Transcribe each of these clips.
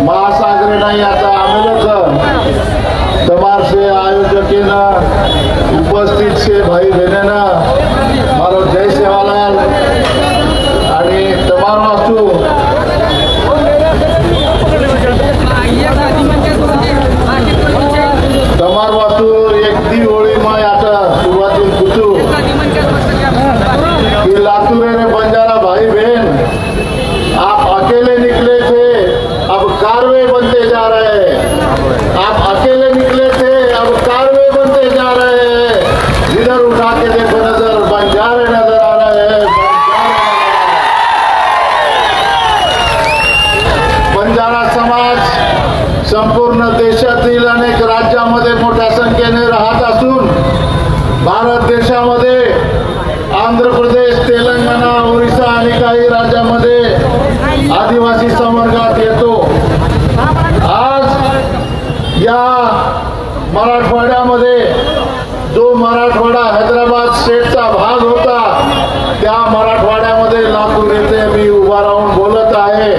महासागरेला याचा आंदोलन तमाशे आयोजकेनं उपस्थित शे भाई बहिणीनं संपूर्ण देशातील अनेक राज्यामध्ये मोठ्या संख्येने राहत असून भारत देशामध्ये आंध्र प्रदेश तेलंगणा ओरिसा आणि काही राज्यामध्ये आदिवासी संवर्गात येतो आज या मराठवाड्यामध्ये जो मराठवाडा हैदराबाद स्टेटचा भाग होता त्या मराठवाड्यामध्ये लातूर येथे मी उभा राहून बोलत आहे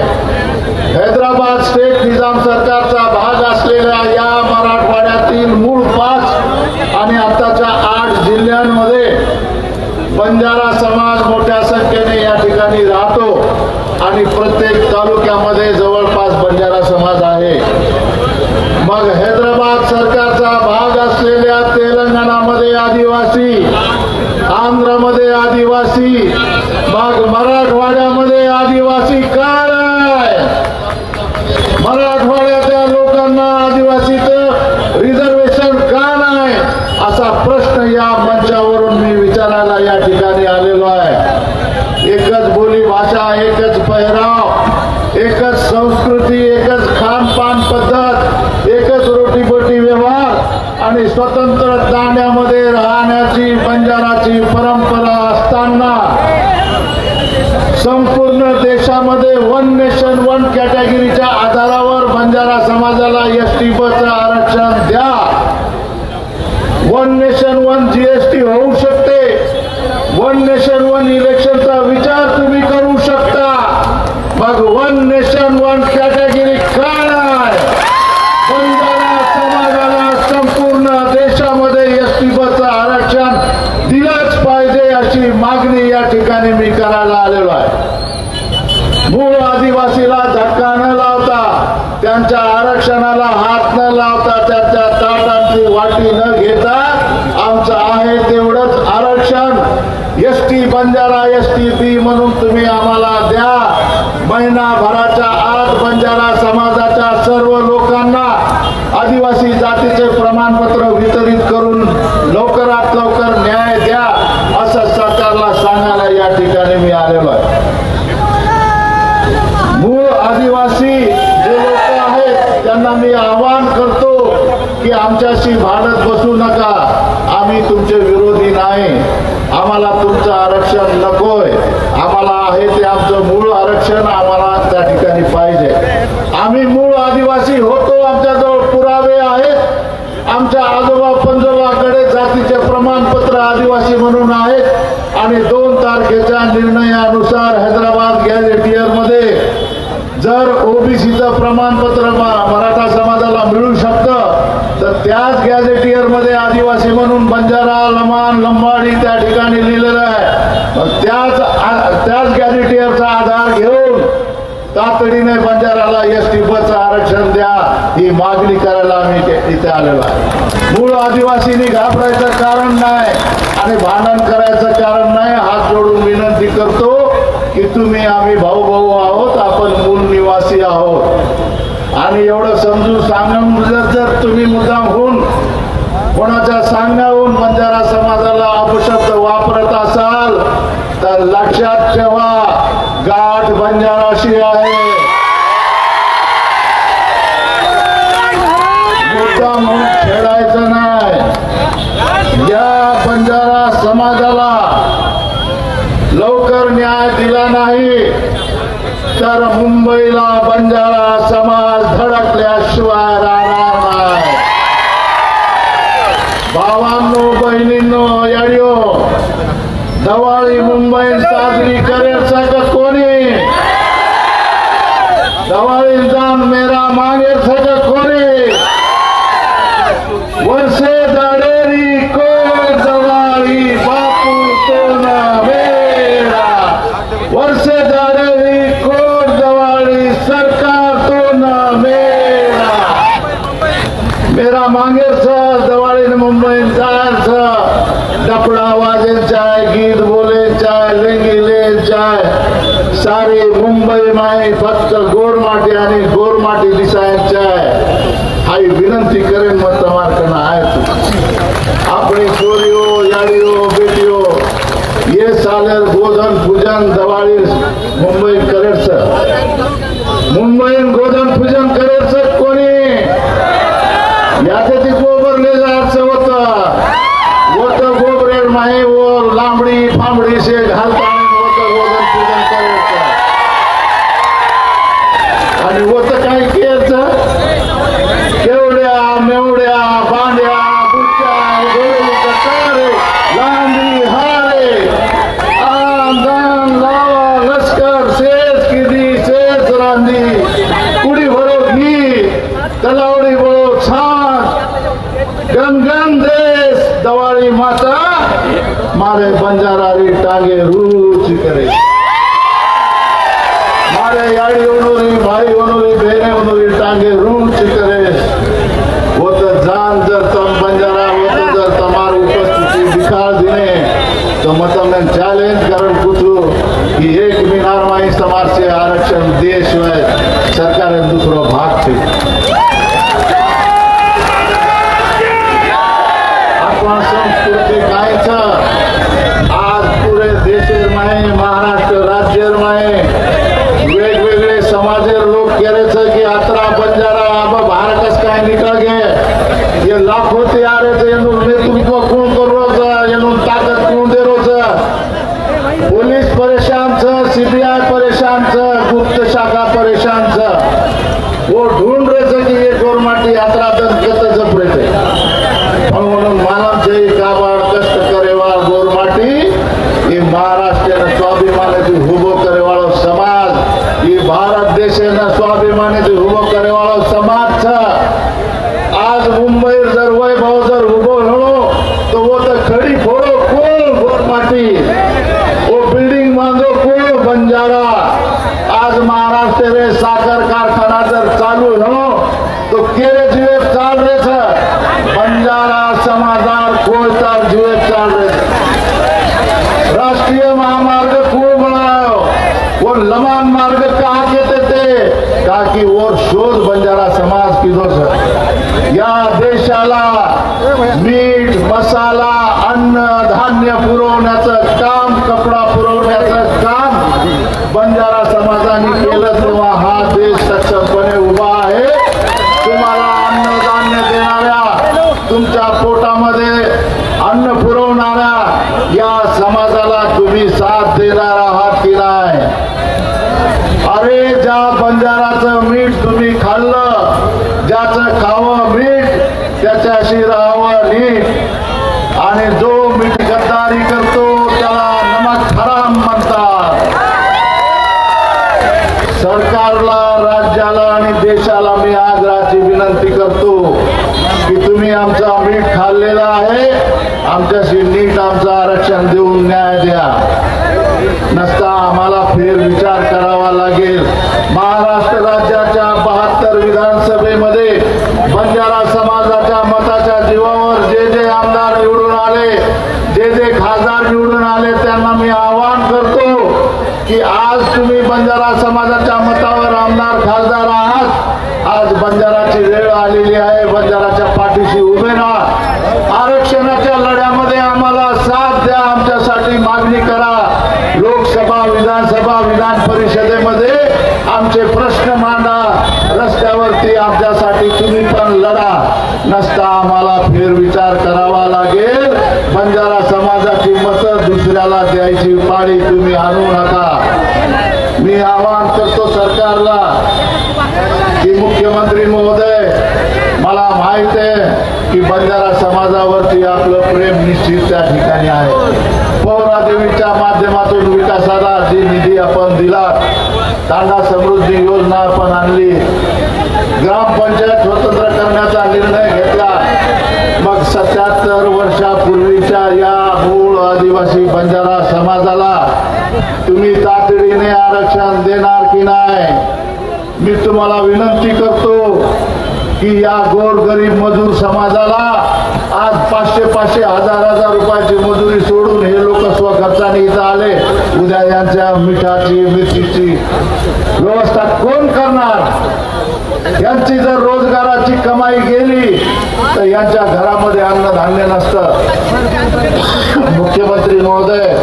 हैदराबाद स्टेट निजाम सरकारचा भाग असलेल्या या मराठवाड्यातील मूळ पाच आणि आताच्या आठ जिल्ह्यांमध्ये बंजारा समाज मोठ्या संख्येने या ठिकाणी राहतो आणि प्रत्येक तालुक्यामध्ये जवळपास बंजारा समाज आहे. मग हैदराबाद सरकारचा भाग असलेल्या तेलंगणामध्ये आदिवासी आंध्रमध्ये आदिवासी मग मराठवाड्यामध्ये आदिवासी का नाही मराठवाड्यातल्या लोकांना आदिवासीचं रिझर्वेशन का नाही असा प्रश्न या मंचावरून मी विचारायला या ठिकाणी आलेलो आहे एकच बोली भाषा एकच पेहराव एकच संस्कृती एकच खानपान पद्धत एकच रोटीपोटी व्यवहार आणि स्वतंत्र दांड्यामध्ये राहण्याची बंजाराची परंपरा असताना संपूर्ण देशामध्ये वन नेशन वन कॅटेगरीच्या आधारावर बंजारा समाजाला एस टी बसचं आरक्षण द्या. वन नेशन वन जीएसटी होऊ शकते. वन नेशन वन इलेक्शनचा विचार तुम्ही करा. मग वन नेशन वन कॅटेगरी काय नाही समाजाला संपूर्ण देशामध्ये एस टी बसचं आरक्षण दिलंच पाहिजे अशी मागणी या ठिकाणी मी करायला आलेलो आहे. मूळ आदिवासीला धक्का न लावता त्यांच्या आरक्षणाला हात न लावता त्यांच्या ताटांची वाटी न घेता आमचं आहे तेवढंच आरक्षण. S T Banjara S T B म्हणून तुम्ही आम्हाला द्या. महिनाभराच्या आत बंजारा समाजाच्या सर्व लोकांना आदिवासी जातीचे प्रमाणपत्र वितरित करून लवकरात लवकर न्याय द्या असं सरकारला सांगायला या ठिकाणी मी आलेलो आहे. मूळ आदिवासी जे लोक आहेत त्यांना मी आवाहन करतो की आमच्याशी भांडत बसू नका. आम्ही तुमचे विरोधी नाही. आम्हाला तुमचं आरक्षण नकोय. आम्हाला आहे ते आमचं मूळ आरक्षण या ठिकाणी पाहिजे. आम्ही मूळ आदिवासी होतो आमच्याजवळ पुरावे आहेत. आमच्या आजोबा पंजोबाकडे जातीचे प्रमाणपत्र आदिवासी म्हणून आहेत. आणि दोन तारखेच्या निर्णयानुसार हैदराबाद गॅझेटियरमध्ये जर ओबीसीचं प्रमाणपत्र मराठा समाजाला मिळू शकतं तर त्याच गॅझेटियरमध्ये आदिवासी म्हणून बंजारा लमान लंबाडी त्या ठिकाणी लिहिलेलं आहे. त्याच त्याच गॅझेटियरचा आधार घेऊन तातडीने बंजाराला एस टी बसचं आरक्षण द्या. ही मागणी करायला आम्ही इथे- आलेलो आहे. मूळ आदिवासींनी घाबरायचं कारण नाही आणि भांडण करायचं कारण नाही. हात जोडून विनंती करतो की तुम्ही आम्ही भाऊ भाऊ आहोत आपण मूल निवासी आहोत. आणि एवढं समजून सांगून जर जर तुम्ही मुद्दाम होऊन कोणाच्या सांगण्याहून बंजारा समाजाला अपशब्द वापरत असाल तर लक्षात ठेवा. गाठ बंजाराशी आहे मुद्दा म्हणून खेळायचं नाही. या बंजारा समाजाला लवकर न्याय दिला नाही तर मुंबईला बंजारा adelante, Karen. दवाळी माता मारे बंजारा री टांगे रूच करे. मारे याड़ी उनोरी भाई उनोरी बेने उनोरी टांगे रूच करे. वो तो जान जर तम बंजारा वो तो जर तमार उपस्थिति दिखार दिने. तो मैं तमने चैलेंज करण पूछू कि एक मीनार माई समाज से आरक्षण देश में सरकार दूसरो भाग थी poderoso लमान मार्ग कहा कहते थे? ताकि और शोध बंजारा समाज की छ या देशाला मीठ मसाला अन्न धान्य पुरवण्याचं काम कपडा पुरवण्याचं काम बंजारा समाजाने केलं तेव्हा हा देश सक्षमपणे उभा आहे. तुम्हाला अन्न धान्य देणाऱ्या तुमच्या पोटामध्ये अन्न पुरवणाऱ्या या समाजाला तुम्ही साथ देणार आहात. अरे ज्या बंजाराचं मीठ तुम्ही खाल्लं ज्याचं खावं मीठ त्याच्याशी राहावं नीट. आणि जो मीठ गद्दारी करतो त्याला नमक हराम म्हणतात. सरकारला राज्याला आणि देशाला मी आग्रहाची विनंती करतो की तुम्ही आमचा मीठ खाल्लेला आहे आमच्याशी नीट आमचं आरक्षण देऊन न्याय द्या. नसता आम्हाला फेर विचार करा. विधानसभेमध्ये बंजारा समाजाच्या मताच्या जीवावर जे जे आमदार निवडून आले जे जे खासदार निवडून आले त्यांना मी आवाहन करतो की आज तुम्ही बंजारा समाजाच्या मतावर आमदार खासदार आहात. आज बंजाराची वेळ आलेली आहे बंजाराच्या पाठीशी उभे राहा. आरक्षणाच्या लढ्यामध्ये आम्हाला साथ द्या आमच्यासाठी मागणी करा. लोकसभा विधानसभा विधान परिषदेमध्ये आमचे प्रश्न आमच्यासाठी तुम्ही पण लढा. नसता आम्हाला फेरविचार करावा लागेल. बंजारा समाजाची मतं दुसऱ्याला द्यायची पाळी तुम्ही आणू नका. मी आवाहन करतो सरकारला की मुख्यमंत्री महोदय मला माहीत आहे की बंजारा समाजावरती आपलं प्रेम निश्चित त्या ठिकाणी आहे. पौरादेवीच्या माध्यमातून विकासाला जी निधी आपण दिला तांडा समृद्धी योजना आपण आणली. ग्रामपंचायत स्वतंत्र करण्याचा निर्णय घेतला. मग सत्याहत्तर वर्षापूर्वीच्या या मूळ आदिवासी बंजारा समाजाला तुम्ही तातडीने आरक्षण देणार की नाही? मी तुम्हाला विनंती करतो की या गोरगरीब मजूर समाजाला आज पाचशे पाचशे हजार हजार रुपयाची मजुरी सोडून हे लोक स्वखर्चाने इथं आले. उद्या यांच्या मिठाची मिरचीची व्यवस्था कोण करणार? यांची जर रोजगाराची कमाई गेली तर यांच्या घरामध्ये अन्नधान्य नसतं. मुख्यमंत्री महोदय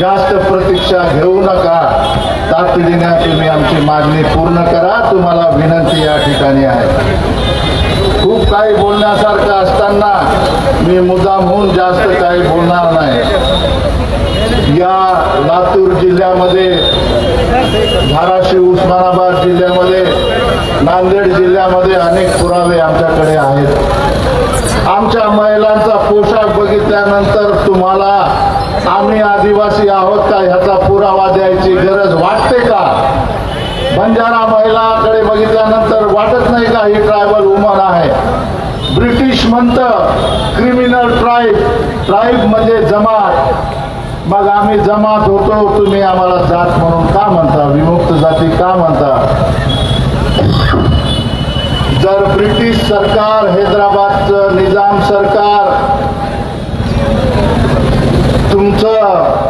जास्त प्रतीक्षा घेऊ नका. तातडीने तुम्ही आमची मागणी पूर्ण करा. तुम्हाला विनंती या ठिकाणी आहे. खूप काही बोलण्यासारखं असताना मी मुद्दामहून जास्त काही बोलणार नाही. या लातूर जिल्ह्यामध्ये धाराशिव उस्मानाबाद जिल्ह्यामध्ये नांदेड जिल्ह्यामध्ये अनेक पुरावे आमच्याकडे आहेत. आमच्या महिलांचा पोशाख बघितल्यानंतर तुम्हाला आम्ही आदिवासी आहोत का ह्याचा पुरावा द्यायची गरज वाटते का? बंजारा महिलाकडे बघितल्यानंतर वाटत नाही का ही ट्रायबल वुमन आहे? ब्रिटिश म्हणतं क्रिमिनल ट्राईब ट्राईब म्हणजे जमात. मग आम्ही जमात होतो तुम्ही आम्हाला जात म्हणून का म्हणता? विमुक्त जाती का म्हणता? जर ब्रिटिश सरकार हैदराबादचं निजाम सरकार तुमचं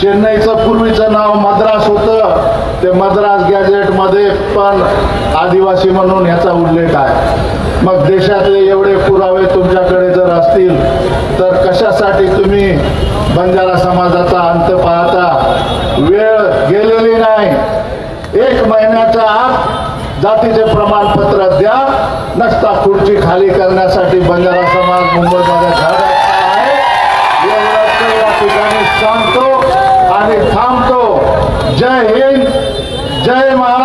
चेन्नईचं पूर्वीचं नाव मद्रास होतं. ते मद्रास गॅझेटमध्ये पण आदिवासी म्हणून ह्याचा उल्लेख आहे. मग देशातले एवढे पुरावे तुमच्याकडे जर असतील तर कशासाठी तुम्ही बंजारा समाजाचा अंत पाहता? वेळ गेलेली नाही. एक महिन्याच्या आत जातीचे प्रमाणपत्र द्या नसता खुर्ची खाली करण्यासाठी बंजारा समाज मुंबईमध्ये आहे. ठिकाणी सांगतो. आणि थांबतो. जय हिंद जय महा